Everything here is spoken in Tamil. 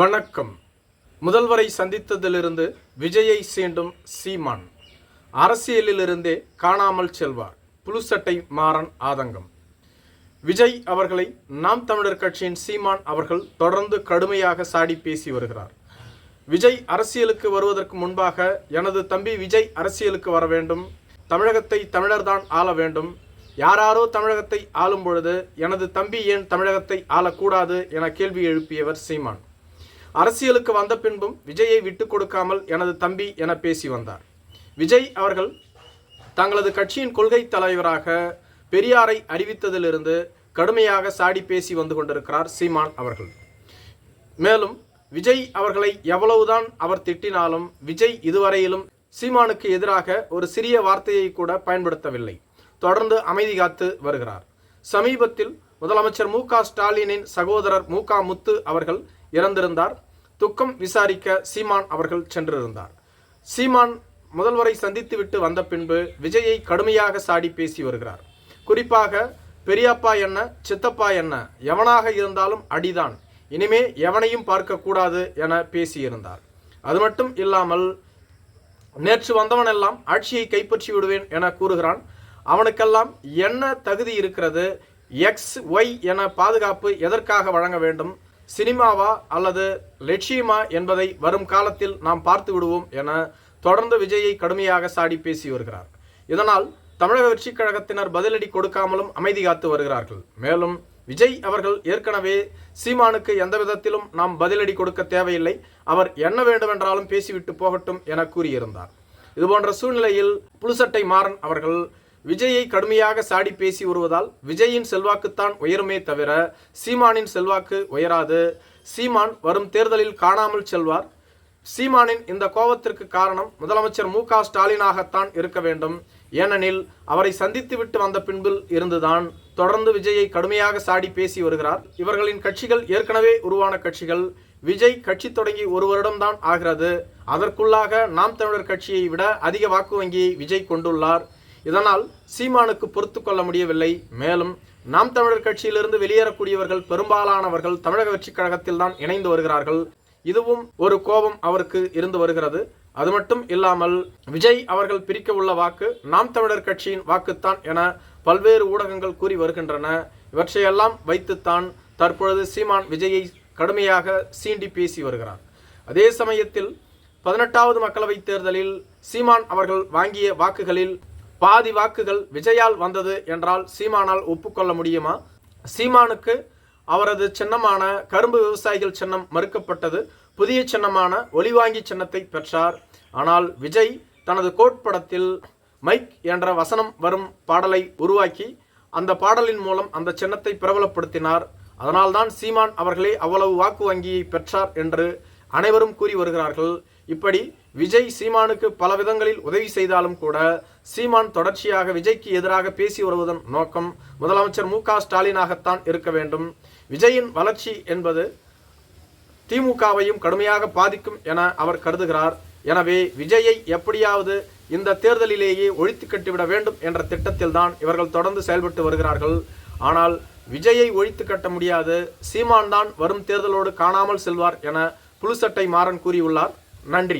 வணக்கம். முதல்வரை சந்தித்ததிலிருந்து விஜயை சீண்டும் சீமான். அரசியலிலிருந்தே காணாமல் செல்வார். புலுசட்டை மாறன் ஆதங்கம். விஜய் அவர்களை நாம் தமிழர் கட்சியின் சீமான் அவர்கள் தொடர்ந்து கடுமையாக சாடி பேசி வருகிறார். விஜய் அரசியலுக்கு வருவதற்கு முன்பாக எனது தம்பி விஜய் அரசியலுக்கு வர வேண்டும். தமிழகத்தை தமிழர்தான் ஆள வேண்டும். யாராரோ தமிழகத்தை ஆளும் பொழுது எனது தம்பி ஏன் தமிழகத்தை ஆளக்கூடாது என கேள்வி எழுப்பியவர் சீமான். அரசியலுக்கு வந்த பின்பும் விஜயை விட்டு கொடுக்காமல் எனது தம்பி என பேசி வந்தார். விஜய் அவர்கள் தங்களது கட்சியின் கொள்கை தலைவராக பெரியாரை அறிவித்ததிலிருந்து கடுமையாக சாடி பேசி வந்து கொண்டிருக்கிறார் சீமான் அவர்கள். மேலும் விஜய் அவர்களை எவ்வளவுதான் அவர் திட்டினாலும் விஜய் இதுவரையிலும் சீமானுக்கு எதிராக ஒரு சிறிய வார்த்தையை கூட பயன்படுத்தவில்லை. தொடர்ந்து அமைதி காத்து வருகிறார். சமீபத்தில் முதலமைச்சர் மு க ஸ்டாலினின் சகோதரர் மு க முத்து அவர்கள் இறந்திருந்தார். துக்கம் விசாரிக்க சீமான் அவர்கள் சென்றிருந்தார். சீமான் முதல்வரை சந்தித்துவிட்டு வந்த பின்பு விஜயை கடுமையாக சாடி பேசி வருகிறார். குறிப்பாக பெரியப்பா என்ன சித்தப்பா என்ன எவனாக இருந்தாலும் அடிதான் இனிமே எவனையும் பார்க்கக்கூடாது என பேசியிருந்தார். அது மட்டும் இல்லாமல் நேற்று வந்தவனெல்லாம் ஆட்சியை கைப்பற்றி விடுவேன் என கூறுகிறான். அவனுக்கெல்லாம் என்ன தகுதி இருக்கிறது எக்ஸ் ஒய் என பாதுகாப்பு எதற்காக வழங்க வேண்டும் சினிமாவா அல்லது லட்சியமா என்பதை வரும் காலத்தில் நாம் பார்த்து விடுவோம் என தொடர்ந்து விஜயை கடுமையாக சாடி பேசி வருகிறார். இதனால் தமிழக வெற்றிக் கழகத்தினர் பதிலடி கொடுக்காமலும் அமைதி காத்து வருகிறார்கள். மேலும் விஜய் அவர்கள் ஏற்கனவே சீமானுக்கு எந்த விதத்திலும் நாம் பதிலடி கொடுக்க தேவையில்லை. அவர் என்ன வேண்டுமென்றாலும் பேசிவிட்டு போகட்டும் என கூறியிருந்தார். இதுபோன்ற சூழ்நிலையில் புலுசட்டை மாறன் அவர்கள் விஜயை கடுமையாக சாடி பேசி வருவதால் விஜயின் செல்வாக்குத்தான் உயருமே தவிர சீமானின் செல்வாக்கு உயராது. சீமான் வரும் தேர்தலில் காணாமல் செல்வார். சீமானின் இந்த கோபத்திற்கு காரணம் முதலமைச்சர் மு க ஸ்டாலினாகத்தான் இருக்க வேண்டும். ஏனெனில் அவரை சந்தித்துவிட்டு வந்த பின்பில் இருந்துதான் தொடர்ந்து விஜயை கடுமையாக சாடி பேசி வருகிறார். இவர்களின் கட்சிகள் ஏற்கனவே உருவான கட்சிகள். விஜய் கட்சி தொடங்கி ஒரு வருடம்தான் ஆகிறது. அதற்குள்ளாக நாம் தமிழர் கட்சியை விட அதிக வாக்கு வங்கியை விஜய் கொண்டுள்ளார். இதனால் சீமானுக்கு பொறுத்து கொள்ள முடியவில்லை. மேலும் நாம் தமிழர் கட்சியிலிருந்து வெளியேறக்கூடியவர்கள் பெரும்பாலானவர்கள் தமிழக வெற்றிக் கழகத்தில் தான் இணைந்து வருகிறார்கள். இதுவும் ஒரு கோபம் அவருக்கு இருந்து வருகிறது. அது மட்டும் இல்லாமல் விஜய் அவர்கள் பிரிக்க உள்ள வாக்கு நாம் தமிழர் கட்சியின் வாக்குத்தான் என பல்வேறு ஊடகங்கள் கூறி வருகின்றன. இவற்றையெல்லாம் வைத்துத்தான் தற்பொழுது சீமான் விஜயை கடுமையாக சீண்டி பேசி வருகிறார். அதே சமயத்தில் பதினெட்டாவது மக்களவைத் தேர்தலில் சீமான் அவர்கள் வாங்கிய வாக்குகளில் பாதி வாக்குகள் விஜயால் வந்தது என்றால் சீமானால் ஒப்புக்கொள்ள முடியுமா? சீமானுக்கு அவரது சின்னமான கரும்பு விவசாயிகள் சின்னம் மறுக்கப்பட்டது. புதிய சின்னமான ஒளிவாங்கி சின்னத்தை பெற்றார். ஆனால் விஜய் தனது கோட்படத்தில் மைக் என்ற வசனம் வரும் பாடலை உருவாக்கி அந்த பாடலின் மூலம் அந்த சின்னத்தை பிரபலப்படுத்தினார். அதனால்தான் சீமான் அவர்களே அவ்வளவு வாக்கு வங்கியை பெற்றார் என்று அனைவரும் கூறி வருகிறார்கள். இப்படி விஜய் சீமானுக்கு பல விதங்களில் உதவி செய்தாலும் கூட சீமான் தொடர்ச்சியாக விஜய்க்கு எதிராக பேசி வருவதன் நோக்கம் முதலமைச்சர் மு க ஸ்டாலினாகத்தான் இருக்க வேண்டும். விஜயின் வளர்ச்சி என்பது திமுகவையும் கடுமையாக பாதிக்கும் என அவர் கருதுகிறார். எனவே விஜயை எப்படியாவது இந்த தேர்தலிலேயே ஒழித்து கட்டிவிட வேண்டும் என்ற திட்டத்தில்தான் இவர்கள் தொடர்ந்து செயல்பட்டு வருகிறார்கள். ஆனால் விஜயை ஒழித்து கட்ட முடியாது. சீமான் தான் வரும் தேர்தலோடு காணாமல் செல்வார் என புலுசட்டை மாறன் கூறியுள்ளார். நன்றி.